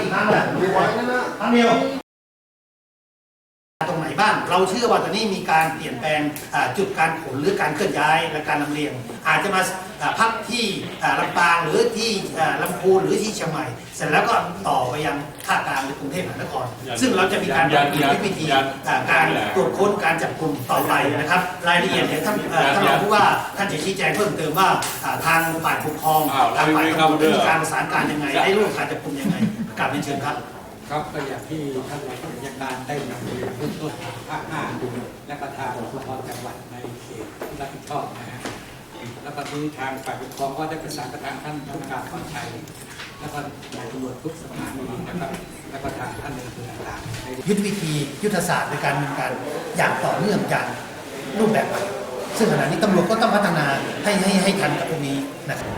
กี่ครั้งแล้วครั้งเดียว ตรงไหนบ้างเราเชื่อว่าตอนนี้มีการเปลี่ยนแปลงอ่าจุดการขนหรือการเคลื่อนย้ายและการลำเลียง อาจจะมาอ่าพักที่อ่าลำปางหรือที่อ่าลำพูนหรือที่เชียงใหม่ เสร็จแล้วก็ต่อไปยังภาคกลางหรือกรุงเทพมหานคร ซึ่งเราจะมีการปรับเปลี่ยนวิธีอ่าการตรวจค้นการจับกลุ่มต่อไปนะครับ รายละเอียดเนี่ยท่านเอ่อท่านรองผู้ว่าท่านจะชี้แจงเพิ่มเติมว่าอ่าทางฝ่ายปกครองทางฝ่ายตำรวจได้มีการประสานการยังไงได้ร่วมการจับกลุ่มยังไงกลับ เรียนเชิญครับ ครับก็อย่างที่ท่านรองผู้บัญชาการได้นำเรียนเบื้องต้นทางภาคห้าและก็ทางภูธรจังหวัดในเขตที่รับผิดชอบนะฮะแล้วก็ที่ทางฝ่ายปกครองก็ได้ประสานกับทางท่านผู้การขอนชัยแล้วก็นายตำรวจทุกสถานีนะครับแล้วก็ทางท่านในอำเภอต่างๆยุทธวิธียุทธศาสตร์ในการดำเนินการอย่างต่อเนื่องอย่างรูปแบบใหม่ซึ่งขณะนี้ตำรวจก็ต้องพัฒนาให้ให้ให้ทันกับพวกนี้นะครับ